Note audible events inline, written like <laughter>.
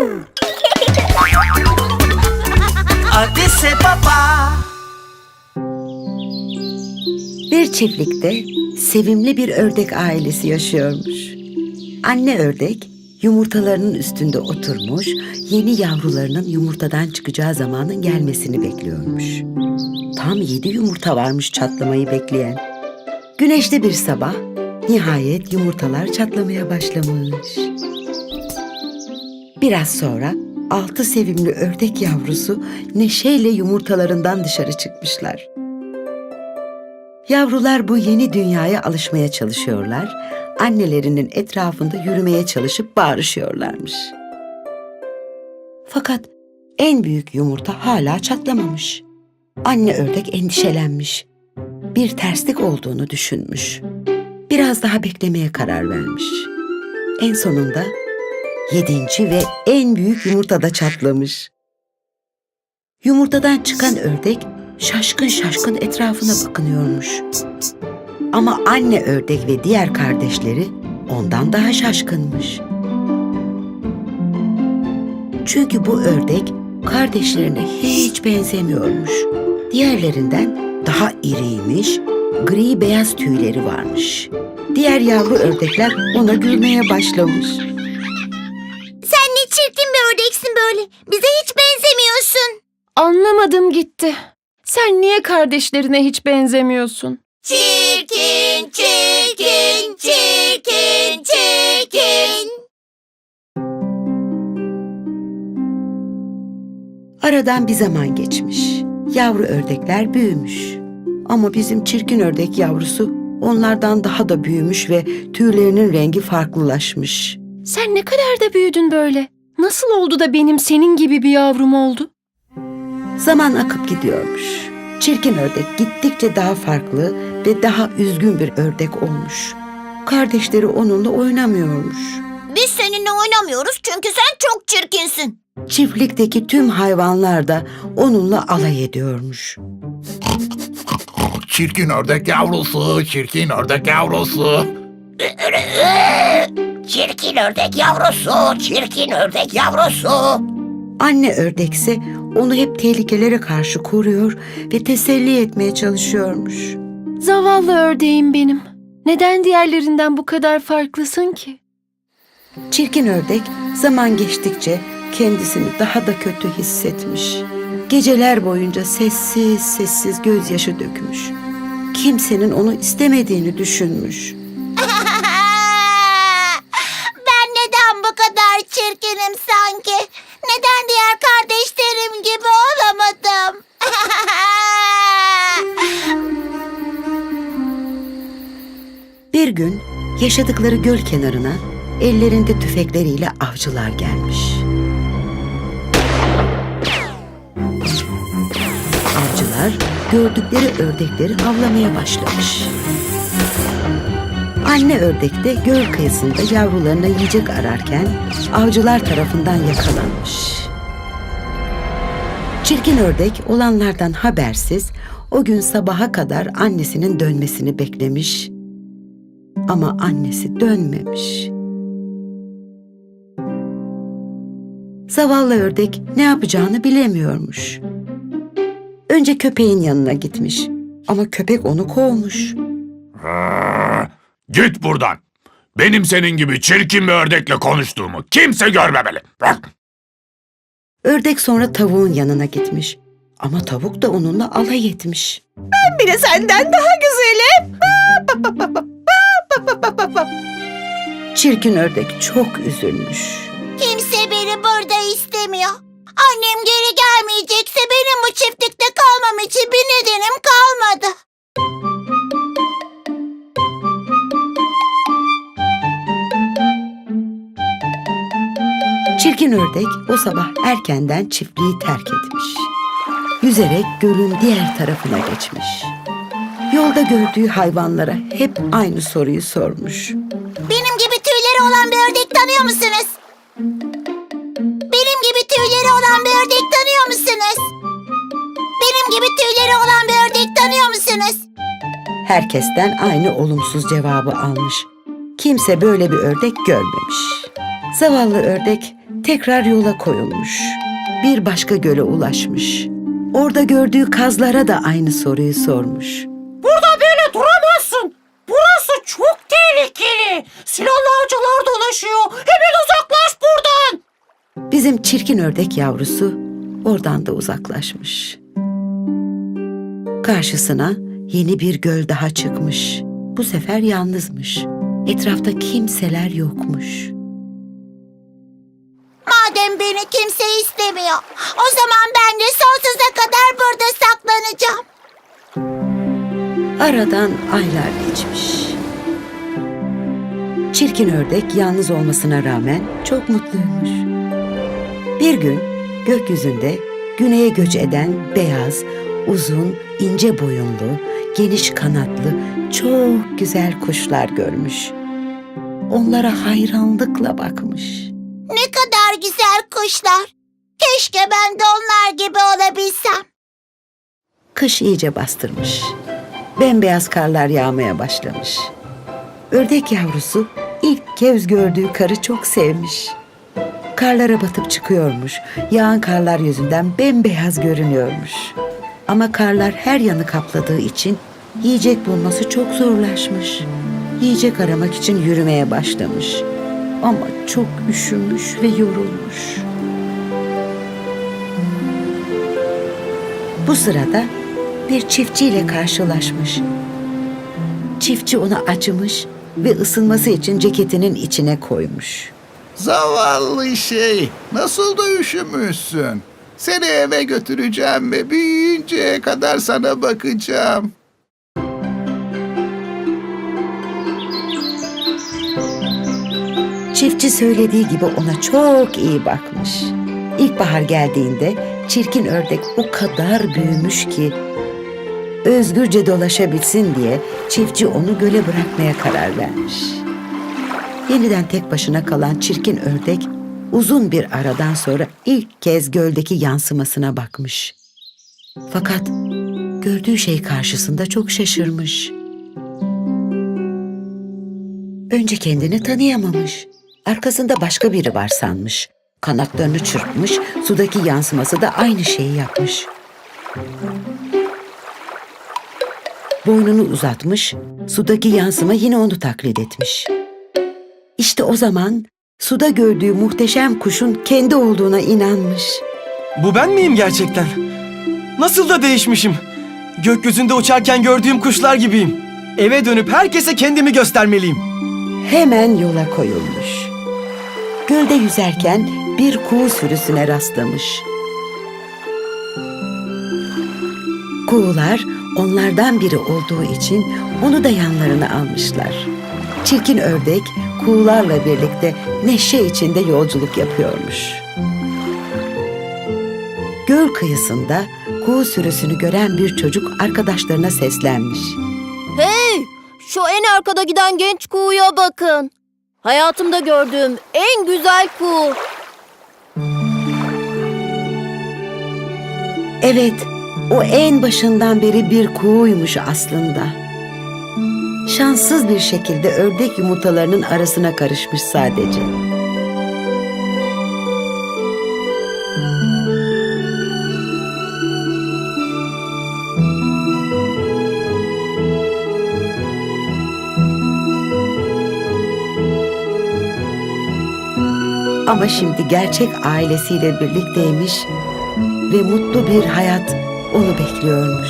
<laughs> Adise Baba. Bir çiftlikte sevimli bir ördek ailesi yaşıyormuş. Anne ördek yumurtalarının üstünde oturmuş, yeni yavrularının yumurtadan çıkacağı zamanın gelmesini bekliyormuş. Tam yedi yumurta varmış çatlamayı bekleyen. Güneşli bir sabah nihayet yumurtalar çatlamaya başlamış. Biraz sonra altı sevimli ördek yavrusu neşeyle yumurtalarından dışarı çıkmışlar. Yavrular bu yeni dünyaya alışmaya çalışıyorlar. Annelerinin etrafında yürümeye çalışıp bağırışıyorlarmış. Fakat en büyük yumurta hala çatlamamış. Anne ördek endişelenmiş. Bir terslik olduğunu düşünmüş. Biraz daha beklemeye karar vermiş. En sonunda yedinci ve en büyük yumurta da çatlamış. Yumurtadan çıkan ördek şaşkın şaşkın etrafına bakınıyormuş. Ama anne ördek ve diğer kardeşleri ondan daha şaşkınmış. Çünkü bu ördek kardeşlerine hiç benzemiyormuş. Diğerlerinden daha iriymiş, gri beyaz tüyleri varmış. Diğer yavru ördekler ona gülmeye başlamış. Çirkin bir ördeksin böyle. Bize hiç benzemiyorsun. Anlamadım gitti. Sen niye kardeşlerine hiç benzemiyorsun? Çirkin, çirkin, çirkin, çirkin. Aradan bir zaman geçmiş. Yavru ördekler büyümüş. Ama bizim çirkin ördek yavrusu onlardan daha da büyümüş ve tüylerinin rengi farklılaşmış. Sen ne kadar da büyüdün böyle. Nasıl oldu da benim senin gibi bir yavrum oldu? Zaman akıp gidiyormuş. Çirkin ördek gittikçe daha farklı ve daha üzgün bir ördek olmuş. Kardeşleri onunla oynamıyormuş. Biz seninle oynamıyoruz çünkü sen çok çirkinsin. Çiftlikteki tüm hayvanlar da onunla alay ediyormuş. Çirkin ördek yavrusu, çirkin ördek yavrusu. <laughs> Çirkin ördek yavrusu, çirkin ördek yavrusu. Anne ördekse onu hep tehlikelere karşı koruyor ve teselli etmeye çalışıyormuş. Zavallı ördeğim benim. Neden diğerlerinden bu kadar farklısın ki? Çirkin ördek zaman geçtikçe kendisini daha da kötü hissetmiş. Geceler boyunca sessiz sessiz gözyaşı dökmüş. Kimsenin onu istemediğini düşünmüş. Çirkinim sanki? Neden diğer kardeşlerim gibi olamadım? <laughs> Bir gün yaşadıkları göl kenarına ellerinde tüfekleriyle avcılar gelmiş. Avcılar gördükleri ördekleri avlamaya başlamış. Anne ördek de göl kıyısında yavrularına yiyecek ararken avcılar tarafından yakalanmış. Çirkin ördek olanlardan habersiz o gün sabaha kadar annesinin dönmesini beklemiş ama annesi dönmemiş. Zavallı ördek ne yapacağını bilemiyormuş. Önce köpeğin yanına gitmiş ama köpek onu kovmuş. Git buradan. Benim senin gibi çirkin bir ördekle konuştuğumu kimse görmemeli. Bırak. Ördek sonra tavuğun yanına gitmiş ama tavuk da onunla alay etmiş. Bile senden daha güzelim. Çirkin ördek çok üzülmüş. Kimse beni burada istemiyor. Annem geri gelmeyecekse benim bu çiftlikte kalmam için bir nedenim kalmadı. Çirkin ördek o sabah erkenden çiftliği terk etmiş. Yüzerek gölün diğer tarafına geçmiş. Yolda gördüğü hayvanlara hep aynı soruyu sormuş. Benim gibi tüyleri olan bir ördek tanıyor musunuz? Benim gibi tüyleri olan bir ördek tanıyor musunuz? Benim gibi tüyleri olan bir ördek tanıyor musunuz? Herkesten aynı olumsuz cevabı almış. Kimse böyle bir ördek görmemiş. Zavallı ördek tekrar yola koyulmuş. Bir başka göle ulaşmış. Orada gördüğü kazlara da aynı soruyu sormuş. Burada böyle duramazsın. Burası çok tehlikeli. Silahlı avcılar dolaşıyor. Hemen uzaklaş buradan. Bizim çirkin ördek yavrusu oradan da uzaklaşmış. Karşısına yeni bir göl daha çıkmış. Bu sefer yalnızmış. Etrafta kimseler yokmuş. Beni kimse istemiyor, o zaman ben de sonsuza kadar burada saklanacağım. Aradan aylar geçmiş. Çirkin ördek yalnız olmasına rağmen çok mutluymuş. Bir gün gökyüzünde güneye göç eden beyaz, uzun, ince boyunlu, geniş kanatlı, çok güzel kuşlar görmüş. Onlara hayranlıkla bakmış. Ne kadar güzel kuşlar. Keşke ben de onlar gibi olabilsem. Kış iyice bastırmış. Bembeyaz karlar yağmaya başlamış. Ördek yavrusu ilk kez gördüğü karı çok sevmiş. Karlara batıp çıkıyormuş. Yağan karlar yüzünden bembeyaz görünüyormuş. Ama karlar her yanı kapladığı için yiyecek bulması çok zorlaşmış. Yiyecek aramak için yürümeye başlamış. Ama çok üşümüş ve yorulmuş. Bu sırada bir çiftçiyle karşılaşmış. Çiftçi ona acımış ve ısınması için ceketinin içine koymuş. Zavallı şey, nasıl da üşümüşsün. Seni eve götüreceğim ve büyüyünceye kadar sana bakacağım. Çiftçi söylediği gibi ona çok iyi bakmış. İlkbahar geldiğinde çirkin ördek o kadar büyümüş ki özgürce dolaşabilsin diye çiftçi onu göle bırakmaya karar vermiş. Yeniden tek başına kalan çirkin ördek uzun bir aradan sonra ilk kez göldeki yansımasına bakmış. Fakat gördüğü şey karşısında çok şaşırmış. Önce kendini tanıyamamış. Arkasında başka biri var sanmış. Kanatlarını çırpmış, sudaki yansıması da aynı şeyi yapmış. Boynunu uzatmış, sudaki yansıma yine onu taklit etmiş. İşte o zaman suda gördüğü muhteşem kuşun kendi olduğuna inanmış. Bu ben miyim gerçekten? Nasıl da değişmişim. Gökyüzünde uçarken gördüğüm kuşlar gibiyim. Eve dönüp herkese kendimi göstermeliyim. Hemen yola koyulmuş. Gölde yüzerken bir kuğu sürüsüne rastlamış. Kuğular onlardan biri olduğu için onu da yanlarına almışlar. Çirkin ördek kuğularla birlikte neşe içinde yolculuk yapıyormuş. Göl kıyısında kuğu sürüsünü gören bir çocuk arkadaşlarına seslenmiş. Hey! Şu en arkada giden genç kuğuya bakın. Hayatımda gördüğüm en güzel kuğu. Evet, o en başından beri bir kuğuymuş aslında. Şanssız bir şekilde ördek yumurtalarının arasına karışmış sadece. Ama şimdi gerçek ailesiyle birlikteymiş ve mutlu bir hayat onu bekliyormuş.